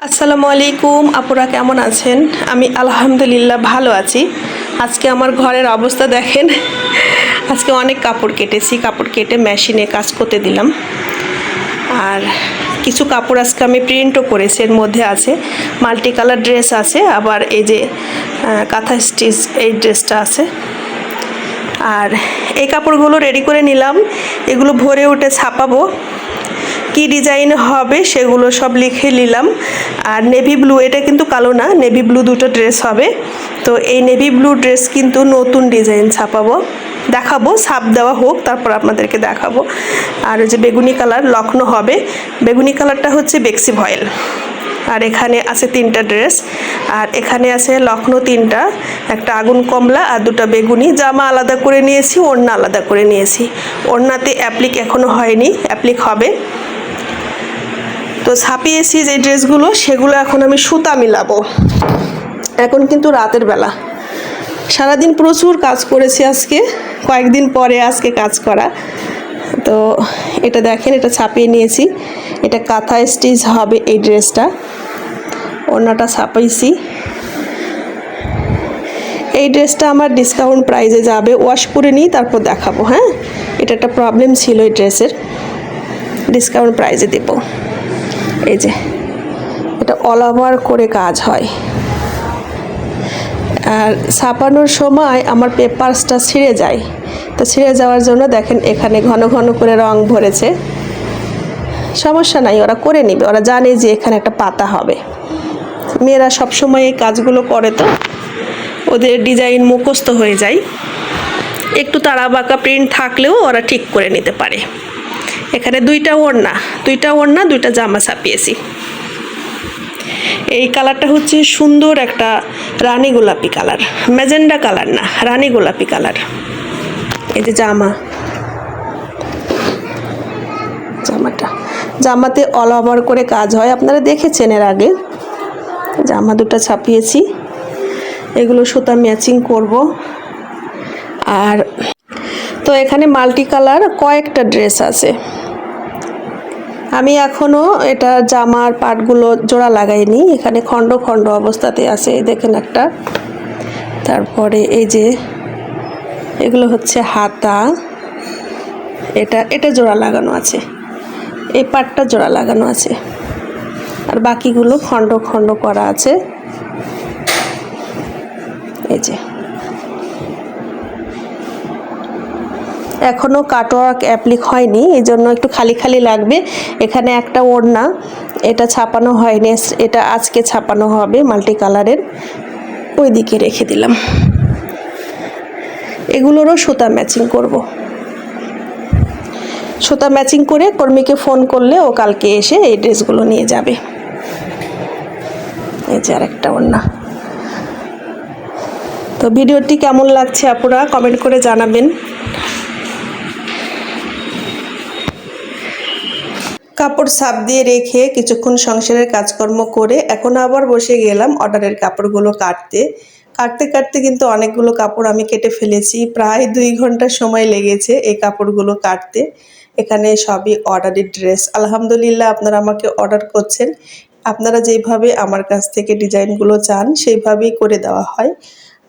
আসসালামু আলাইকুম, আপুরা কেমন আছেন? আমি আলহামদুলিল্লাহ ভালো আছি। আজকে আমার ঘরের অবস্থা দেখেন। আজকে অনেক কাপড় কেটেছি, কাপড় কেটে মেশিনে কাজ করতে দিলাম। আর কিছু কাপড় আজকে আমি প্রিন্টও করেছি, এর মধ্যে আছে। মাল্টি কালার ড্রেস আছে, আবার এই যে কাঁথা স্টিচ এই ড্রেসটা আছে। আর এই কাপড়গুলো রেডি করে নিলাম। এগুলো ভরে উঠে ছাপাবো। কি ডিজাইন হবে সেগুলো সব লিখে নিলাম। আর নেভি ব্লু এটা কিন্তু কালো না নেভি ব্লু দুটো ড্রেস হবে। তো এই নেভি ব্লু ড্রেস কিন্তু নতুন ডিজাইন ছাপাবো। দেখাবো, ছাপ দেওয়া হোক, তারপর আপনাদেরকে দেখাবো। আর যে বেগুনি কালার লক্ষ্ণ হবে। বেগুনি কালারটা হচ্ছে বেক্সি ভয়েল। আর এখানে আছে তিনটা ড্রেস আর এখানে আছে লখনৌ তিনটা, একটা আগুন কমলা আর দুটো বেগুনি। জামা আলাদা করে নিয়েছি, ওড়না আলাদা করে নিয়েছি। ওড়নাতে অ্যাপ্লিক এখনও হয়নি অ্যাপ্লিক হবে। তো ছাপিয়েছি যে ড্রেসগুলো, সেগুলো এখন আমি সুতা মিলাবো। এখন কিন্তু রাতের বেলা। সারাদিন প্রচুর কাজ করেছি আজকে, কয়েকদিন পরে আজকে কাজ করা। তো এটা দেখেন, এটা ছাপিয়ে নিয়েছি। এটা কাঁথা স্টিচ হবে এই ড্রেসটা। ওড়নাটা ছাপাইছি। এই ড্রেসটা আমার ডিসকাউন্ট প্রাইজে যাবে। ওয়াশ করে নিই, তারপর দেখাবো হ্যাঁ? এটা একটা প্রবলেম ছিল এই ড্রেসের। ডিসকাউন্ট প্রাইজে দেবো। এই যে, এটা অল ওভার করে কাজ হয়। আর ছাপানোর সময় আমার পেপারসটা ছিঁড়ে যায়। তো ছিঁড়ে যাওয়ার জন্য দেখেন এখানে ঘন ঘন করে রং ভরেছে। সমস্যা নাই, ওরা করে নিবে, ওরা জানে যে এখানে একটা পাতা হবে। মেয়েরা সবসময় এই কাজগুলো করে তো, ওদের ডিজাইন মুখস্থ হয়ে যায়। একটু তাড়া বাঁকা প্রিন্ট থাকলেও ওরা ঠিক করে নিতে পারে। এখানে দুইটা ওড়না দুইটা ওড়না, দুইটা জামা ছাপিয়েছি। এই কালারটা হচ্ছে সুন্দর একটা রানী গোলাপি কালার, ম্যাজেন্ডা কালার না, রানী গোলাপি কালার। এই যে জামা। জামাটা। জামাতে অল ওভার করে কাজ হয়, আপনারা দেখেছেন এর আগে। জামা দুটো ছাপিয়েছি। এগুলো সুতা ম্যাচিং করব। আর তো এখানে মাল্টি কালার কয়েকটা ড্রেস আছে। আমি এখনও এটা জামার পাটগুলো জোড়া লাগাইনি, এখানে খণ্ড খণ্ড অবস্থাতে আছে দেখেন একটা। তারপরে এই যে, এগুলো হচ্ছে হাতা, এটা এটা জোড়া লাগানো আছে, এই পাটটা জোড়া লাগানো আছে। আর বাকিগুলো খণ্ড খণ্ড করা আছে। এই যে। এখনও কাটওয়ার্ক অ্যাপ্লিক হয়নি এই জন্য একটু খালি খালি লাগবে। এখানে একটা ওড়না, এটা ছাপানো হয়নি, এটা আজকে ছাপানো হবে মাল্টি কালারের ওই দিকে রেখে দিলাম। এগুলোরও সুতা ম্যাচিং করব। সুতা ম্যাচিং করে কর্মীকে ফোন করলে ও কালকে এসে এই ড্রেসগুলো নিয়ে যাবে। এই যে আরেকটা ওড়না। তো ভিডিওটি কেমন লাগছে আপুরা কমেন্ট করে জানাবেন। কাপড় সাপ দিয়ে রেখে কিছুক্ষণ সংসারের কাজকর্ম করে এখন আবার বসে গেলাম অর্ডারের কাপড়গুলো কাটতে। কাটতে কাটতে কিন্তু অনেকগুলো কাপড় আমি কেটে ফেলেছি। প্রায় দুই ঘণ্টা সময় লেগেছে এই কাপড়গুলো কাটতে। এখানে সবই অর্ডারের ড্রেস। আলহামদুলিল্লাহ আপনারা আমাকে অর্ডার করছেন। আপনারা যেভাবে আমার কাছ থেকে ডিজাইনগুলো চান, সেইভাবেই করে দেওয়া হয়।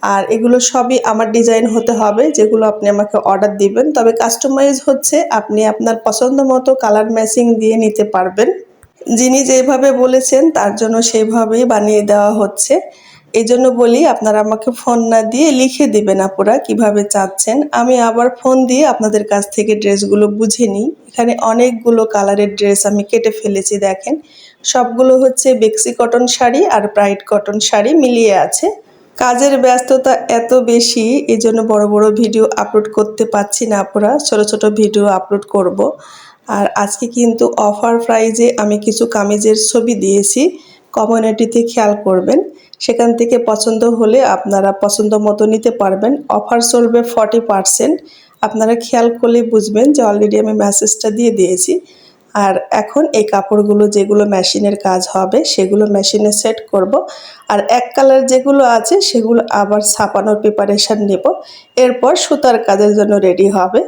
আর এগুলো সবই আমার ডিজাইন হতে হবে, যেগুলো আপনি আমাকে অর্ডার দিবেন। তবে কাস্টমাইজ হচ্ছে, আপনি আপনার পছন্দ মতো কালার ম্যাচিং দিয়ে নিতে পারবেন। যিনি যেভাবে বলেছেন, তার জন্য সেইভাবেই বানিয়ে দেওয়া হচ্ছে। এই জন্য বলি, আপনারা আমাকে ফোন না দিয়ে লিখে দিবেন আপুরা কীভাবে চাচ্ছেন। আমি আবার ফোন দিয়ে আপনাদের কাছ থেকে ড্রেসগুলো বুঝে নিই। এখানে অনেকগুলো কালারের ড্রেস আমি কেটে ফেলেছি, দেখেন। সবগুলো হচ্ছে বেক্সি কটন শাড়ি আর ব্রাইট কটন শাড়ি মিলিয়ে আছে। কাজের ব্যস্ততা এত বেশি এই জন্য বড় বড় ভিডিও আপলোড করতে পারছি না আপুরা। ছোট ছোট ভিডিও আপলোড করব। আর আজকে কিন্তু অফার প্রাইজে আমি কিছু কামিজের ছবি দিয়েছি। কমিউনিটিতে খেয়াল করবেন। সেখান থেকে পছন্দ হলে আপনারা পছন্দ মতো নিতে পারবেন। অফার চলবে ফর্টি পারসেন্ট আপনারা খেয়াল করলে বুঝবেন যে অলরেডি আমি মেসেজটা দিয়ে দিয়েছি। আর এখন এই কাপড়গুলো যেগুলো মেশিনের কাজ হবে, সেগুলো মেশিনে সেট করব। আর এক কালার যেগুলো আছে, সেগুলো আবার ছাপানোর প্রিপারেশান নেব। এরপর সুতার কাজের জন্য রেডি হবে।